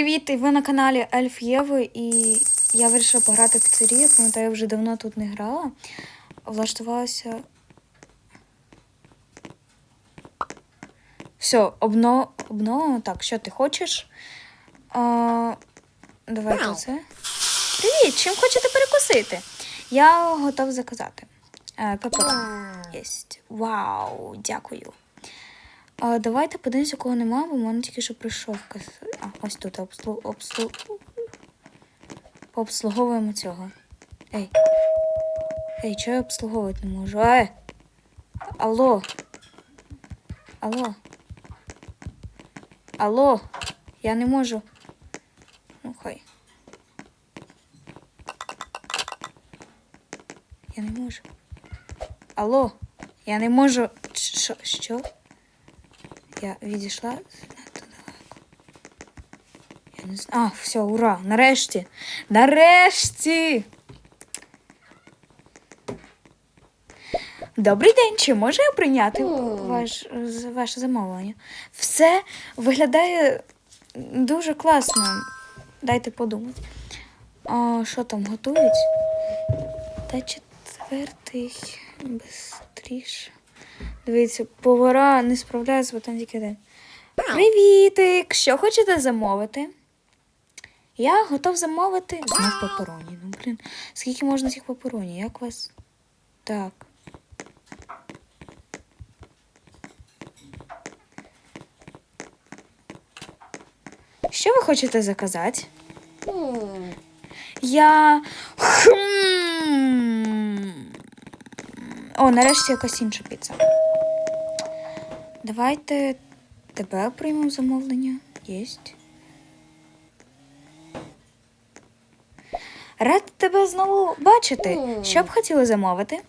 Привіт, і ви на каналі Ельф Єви, і я вирішила пограти в піцерію. Пам'ятаю, я вже давно тут не грала. Влаштувалася. Все, обно... обновимо. Так, що ти хочеш? А... Давайте це. Привіт! Чим хочете перекусити? Я готов заказати. Е, Єсть. Вау, дякую. А, давайте подивимося, кого нема, бо в мене тільки що прийшов. А, ось тут обслу... обслу... Пообслуговуємо цього. Ей. Ей, чого я обслуговувати не можу? Е! Алло. Алло. Алло. Я не можу. Ну, хай. Я не можу. Алло. Я не можу. Що? Що? Я відійшла занадто далеко. Я не знаю. А, все, ура! Нарешті! Нарешті! Добрий день, чи можу я прийняти ваш, ваше замовлення? Все виглядає дуже класно. Дайте подумати. А, що там готують? Та четвертий бистріше. Дивіться, повара не справляються, бо там тільки один. Привітик! Що хочете замовити? Я готов замовити. Знов папероні. Ну, блін, скільки можна цих папероні? Як вас? Так. Що ви хочете заказати? Я. Хм. О, нарешті якась інша піца. Давайте тебе приймемо замовлення. Єсть. Рад тебе знову бачити. Що б хотіли замовити?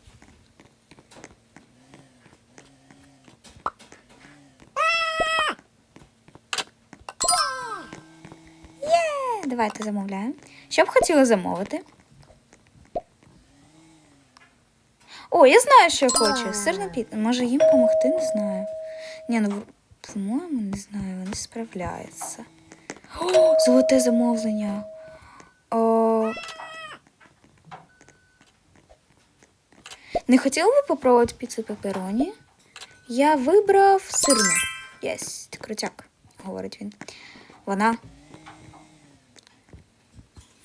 Є, давайте замовляємо. Що б хотіли замовити? О, я знаю, що я хочу. Сирна піца. Може їм допомогти, не знаю. Ні, ну по-моєму, не знаю, вони справляються. О, золоте замовлення. О... Не хотіли би попробувати піцу пепероні? Я вибрав сирну. Єсть, крутяк, говорить він. Вона.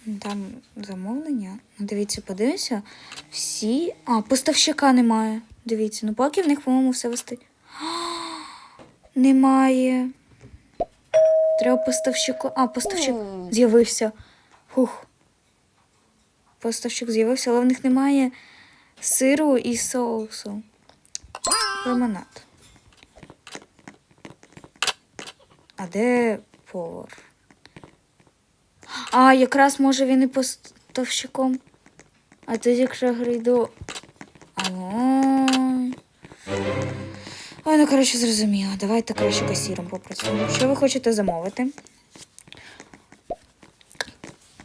Там замовлення. Ну, Дивіться, подивимося. Всі. А, поставщика немає. Дивіться, ну поки в них, по-моєму, все вести. Немає. Треба поставщику. А, поставщик з'явився. Фух. Поставщик з'явився, але в них немає сиру і соусу. Лимонад. А де повар? А, якраз може він і поставщиком. А тоді, якщо грейду. Ой. Ой, ну коротше, зрозуміло. Давайте краще касіром попрацюємо. Що ви хочете замовити?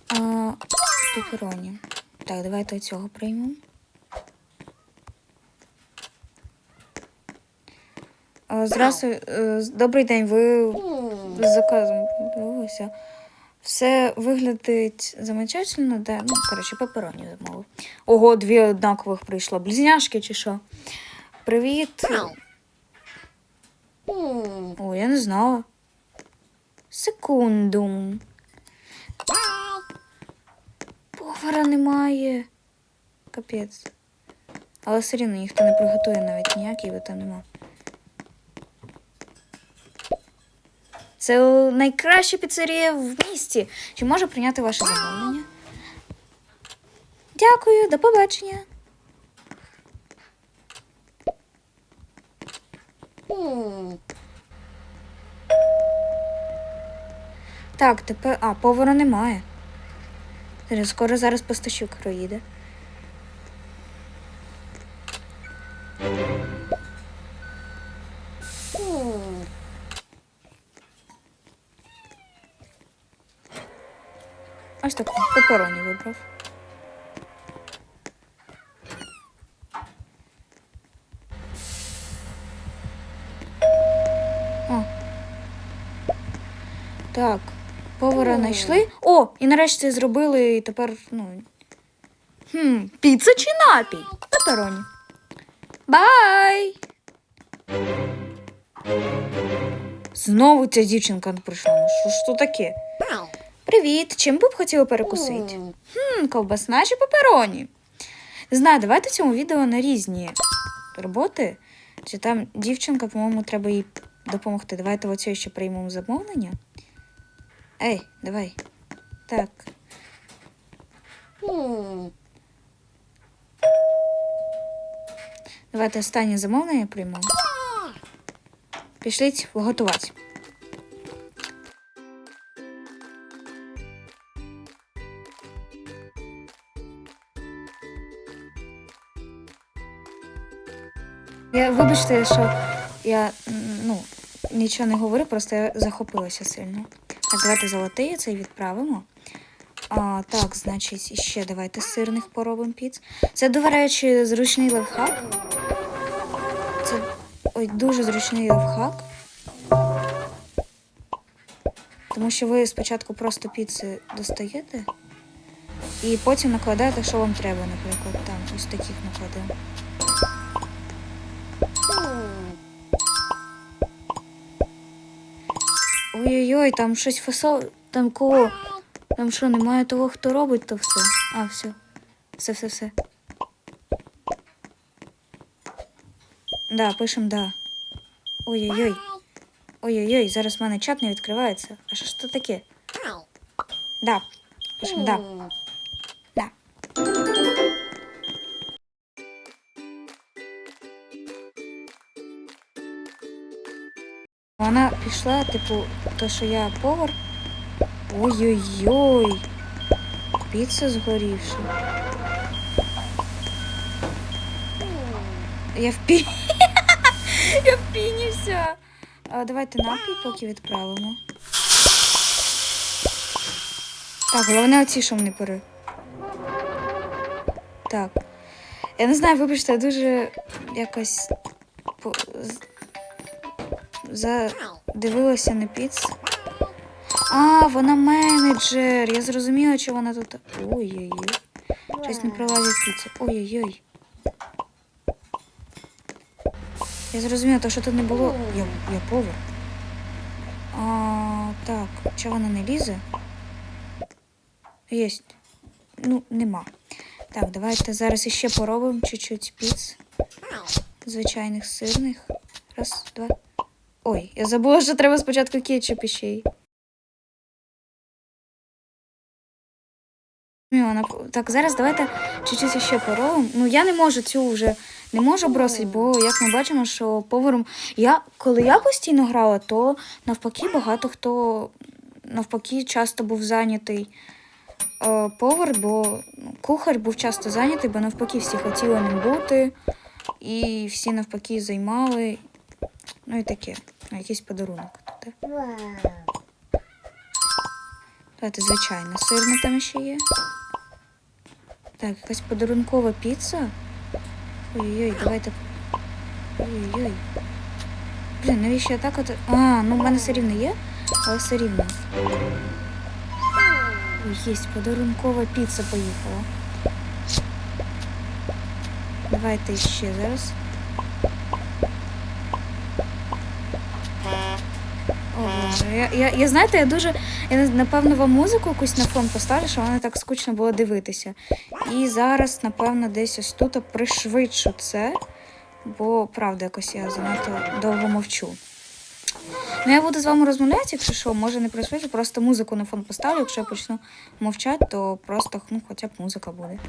А, пепероні. Так, давайте цього приймемо. Здравствуй, е, добрий день. Ви з заказом подивилися. Все виглядить замечательно, де, ну, коротше, пепероні замовив. Ого, дві однакових прийшло. Близняшки чи що? Привіт. О, я не знала. Секунду. Повара немає. Капець. Але все рівно ніхто не приготує навіть ніякий, бо там нема. Це найкраща піцерія в місті. Чи можу прийняти ваше замовлення? Дякую, до побачення. Так, тепер. А, повара немає. Скоро зараз поставщик проїде. Пепероні вибрав. О. Так, повара знайшли. О, і нарешті зробили, і тепер, ну. Хм, піца чи напій? Пепероні. Бай! Знову ця дівчинка прийшла. Ну, Що ж то таке? Привіт, чим би б хотіли перекусити? Хм, ковбасна чи пепероні? Не знаю, давайте в цьому відео на різні роботи. Чи там дівчинка, по-моєму, треба їй допомогти. Давайте оцю ще приймемо замовлення. Ей, давай. Так. Давайте останнє замовлення приймемо. Пішліть готувати. Я вибачте, що я ну, нічого не говорю, просто я захопилася сильно. Так, давайте золотий цей відправимо. А, так, значить, ще давайте сирних поробимо піц. Це, до речі, зручний лайфхак. Це ой, дуже зручний лайфхак. Тому що ви спочатку просто піци достаєте і потім накладаєте, що вам треба, наприклад, там ось таких накладемо. Ой-ой-ой, там щось фасо. Там кого? Там що, немає того, хто робить то все? А, все. Все, все, все. Да, пишем да. Ой-ой-ой. Ой-ой-ой, зараз в мене чат не відкривається. А що ж це таке? Да. Пишем. Да. Вона пішла, типу, то, що я повар. Ой-ой-ой. Піца згорівша. Я в пі... Я в піні вся. А, давайте напій поки відправимо. Так, головне оці, що не пори. Так. Я не знаю, вибачте, я дуже якось задивилася на піц. А, вона менеджер. Я зрозуміла, що вона тут. Ой-ой-ой. Щось не пролазить піца. Ой-ой-ой. Я зрозуміла, то що тут не було. Я, я повар. А, так, чи вона не лізе? Єсть. Ну, нема. Так, давайте зараз іще поробимо чуть-чуть піц. Звичайних сирних. Раз, два. Ой, я забула, що треба спочатку кетчуп іще. й. Ні, Так, зараз давайте чуть-чуть ще поробимо. Ну, я не можу цю вже не можу бросити, бо як ми бачимо, що поваром. Я, коли я постійно грала, то навпаки багато хто навпаки часто був зайнятий е, повар, бо ну, кухар був часто зайнятий, бо навпаки всі хотіли ним бути, і всі навпаки займали. Ну і таке. Ну, якийсь подарунок. тут, е. Давайте, звичайно, сирна там ще є. Так, якась подарункова піца. Ой-ой-ой, давайте. Ой-ой-ой. Блін, навіщо я так от. А, ну в мене все рівно є, але все рівно. Ой, подарункова піца поїхала. Давайте ще зараз. О, Я, я, я знаєте, я дуже. Я напевно вам музику якусь на фон поставлю, що вона так скучно було дивитися. І зараз, напевно, десь ось тут пришвидшу це, бо правда, якось я занадто довго мовчу. Ну, я буду з вами розмовляти, якщо що, може не пришвидшу, просто музику на фон поставлю. Якщо я почну мовчати, то просто ну, хоча б музика буде.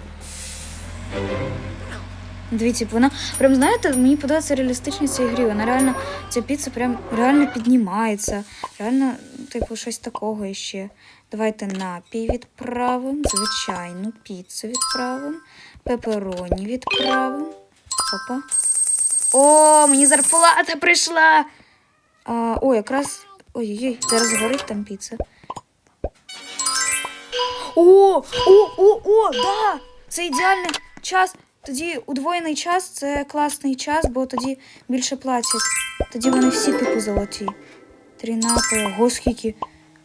Дивіться, вона прям знаєте, мені подобається реалістичність цієї гри. Вона реально, ця піца прям реально піднімається. Реально, типу, щось такого іще. Давайте напій відправимо, звичайну піцу відправимо, пепероні відправимо. Опа. О, мені зарплата прийшла. А, о, якраз. Ой-ой-ой, зараз горить там піца. О, о, о, о, да! Це ідеальний час. Тоді удвоєний час це класний час, бо тоді більше платять. Тоді вони всі типу золоті. Три напої, го скільки.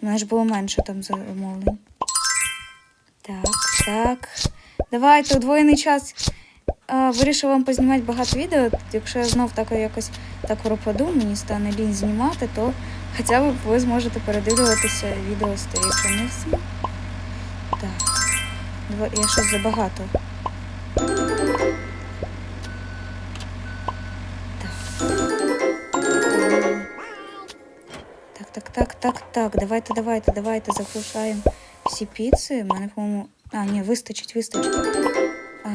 У мене ж було менше там замовлень. Так, так. Давайте, удвоєний час. А, вам познімати багато відео. Якщо я знов так якось так пропаду, мені стане лінь знімати, то хоча б ви зможете передивлюватися відео якщо не всі. Так. Я щось забагато. Так, так. Давайте, давайте, давайте заглушаємо всі піци. У мене, по-моєму. А, ні, вистачить, вистачить. А,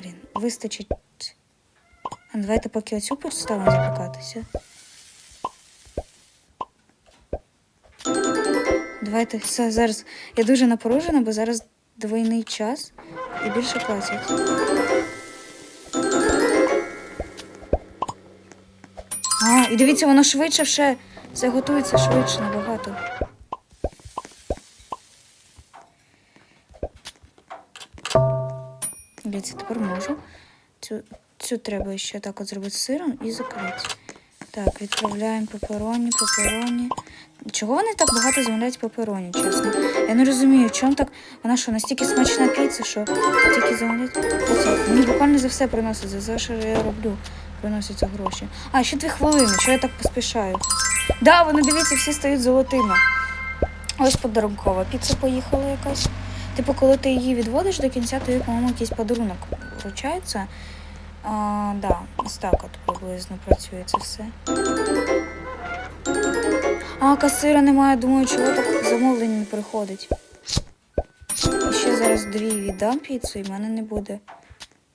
блін, вистачить. А давайте поки оцю поставимо запікатися. Давайте все зараз. Я дуже напоружена, бо зараз двойний час і більше платять. А, і дивіться, воно швидше ще. Це готується швидше набагато. Дивіться, тепер можу. Цю, цю треба ще так от зробити сиром і закрити. Так, відправляємо пепероні, пепероні. Чого вони так багато замовляють пепероні, чесно? Я не розумію, чому так. Вона що, настільки смачна піца, що тільки замовляють. Мені буквально за все приносять, за все, що я роблю, приносяться гроші. А, ще дві хвилини, що я так поспішаю. Да, вони дивіться, всі стають золотими. Ось подарункова піца поїхала якась. Типу, коли ти її відводиш до кінця, тобі, по-моєму, якийсь подарунок вручається. А, да, ось так от приблизно працює це все. А, касира немає, думаю, чого так замовлення не приходить. Ще зараз дві віддам піцу, і в мене не буде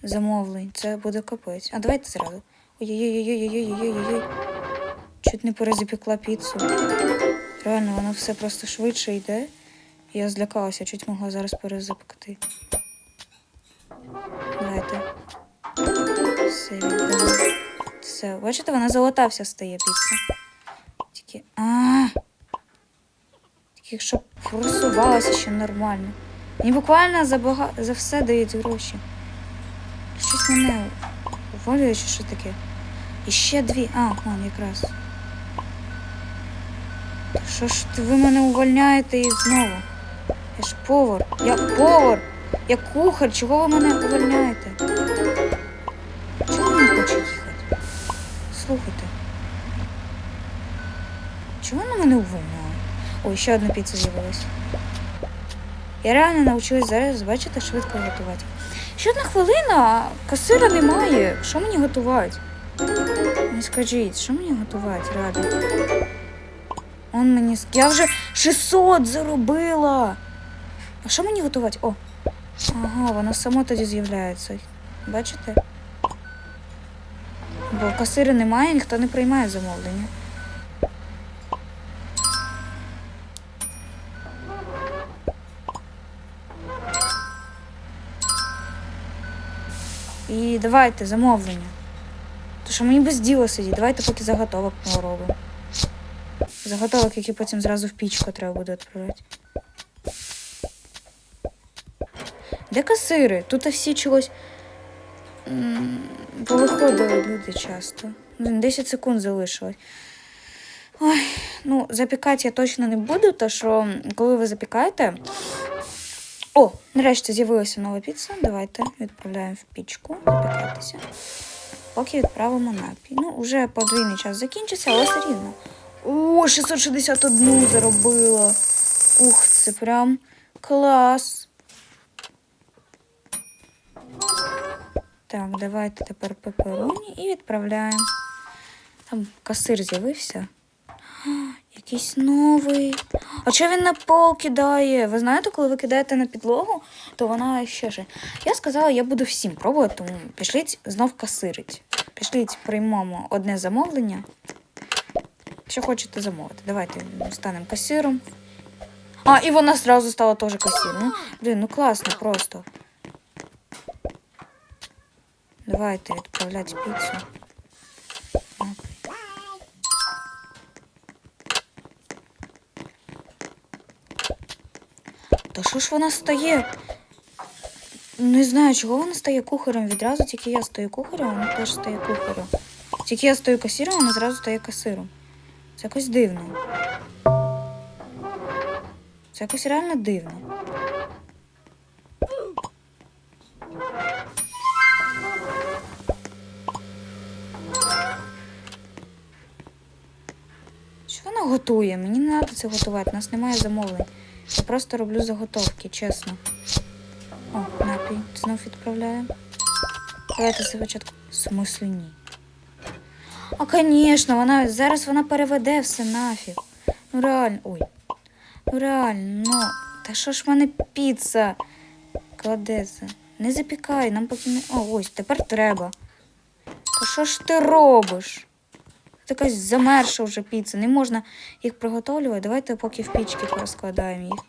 замовлень. Це буде капець. А давайте зразу. Ой-ой-ой-ой-ой-ой-ой-ой. Чуть не перезапекла піцу. Реально, воно все просто швидше йде. Я злякалася, чуть могла зараз перезапекти. Давайте. Все віддала. Все. Бачите, вона золота вся стає піца. Тільки. А. Тільки щоб просувалася ще нормально. Мені буквально за, бага... за все дають гроші. Щось мене уволює, чи що таке. І ще дві. А, вон якраз. Що ж ви мене увольняєте і знову? Я ж повар. Я повар. Я кухар. Чого ви мене увольняєте? Він не хоче їхати? Слухайте. Чого вона мене увольняє? Ой, ще одна піца з'явилась. Я реально навчилась зараз, бачите, швидко готувати. Ще одна хвилина, а касира немає. Що мені готувати? Не скажіть, що мені готувати, реально? Он мені. Я вже 600 заробила. А що мені готувати? О. Ага, воно само тоді з'являється. Бачите? Бо касири немає, ніхто не приймає замовлення. І давайте замовлення. То що мені без діла сидіть, давайте поки заготовок поробимо. Заготовок, які потім зразу в пічку треба буде відправляти. Де касири? Тут всі чогось повиходили люди часто. 10 секунд залишилось. Ой, ну, запікати я точно не буду, то що коли ви запікаєте. О, нарешті з'явилася нова піца. Давайте відправляємо в пічку запікатися. Поки відправимо напій. Ну, вже подвійний час закінчиться, але все рівно. О, 661 заробила. Ух, це прям клас. Так, давайте тепер пепероні і відправляємо. Там касир з'явився. Якийсь новий. А чого він на пол кидає? Ви знаєте, коли ви кидаєте на підлогу, то вона ще ж. Я сказала, я буду всім пробувати, тому пішліть знов касирить. Пішліть, приймемо одне замовлення. Що хочете замовити? Давайте станемо касиром. А, і вона зразу стала теж касиром. Ну, блін, ну класно просто. Давайте відправляти піцу. Та що ж вона стає? Не знаю, чого вона стає кухарем відразу, тільки я стою кухарем, вона теж стає кухарем. Тільки я стою касиром, вона зразу стає касиром. Це якось дивно. Це якось реально дивно. Що вона готує? Мені не треба це готувати, у нас немає замовлень. Я просто роблю заготовки, чесно. О, напій. Знов відправляю. Давайте спочатку. В смислі ні. А, звісно, вона зараз вона переведе все нафіг. Ну реально. Ой. Ну реально, ну. Та що ж в мене піца? Кладеться. Не запікай, нам поки не. О, ось, тепер треба. Та що ж ти робиш? Якась замерша вже піца. Не можна їх приготовлювати. Давайте поки в пічки розкладаємо їх.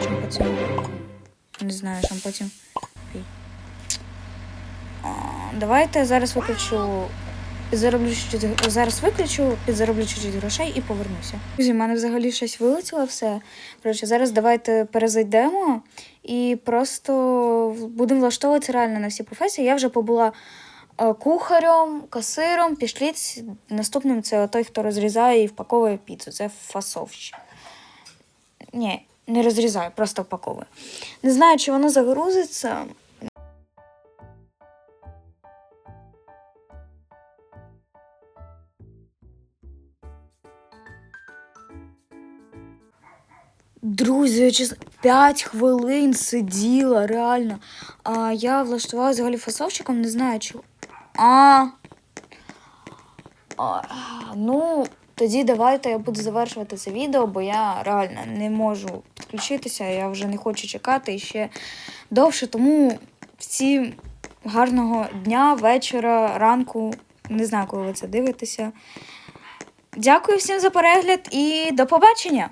Щоб потім. Не знаю, щоб потім. Давайте я зараз виключу. Зароблю чуть зараз виключу, підзароблю чуть-чуть грошей і повернуся. Друзі, в мене взагалі щось вилетіло все. Коротше, зараз давайте перезайдемо і просто будемо влаштовуватися реально на всі професії. Я вже побула е, кухарем, касиром, пішліць. Наступним це той, хто розрізає і впаковує піцу. Це фасовщик. Ні, не розрізаю, просто впаковую. Не знаю, чи воно загрузиться. Друзі, я чесно, 5 хвилин сиділа, реально. А я влаштувала взагалі фасовщиком, не знаю чого. А, а, ну, тоді давайте я буду завершувати це відео, бо я реально не можу підключитися, я вже не хочу чекати ще довше. Тому всім гарного дня, вечора, ранку. Не знаю, коли ви це дивитеся. Дякую всім за перегляд і до побачення!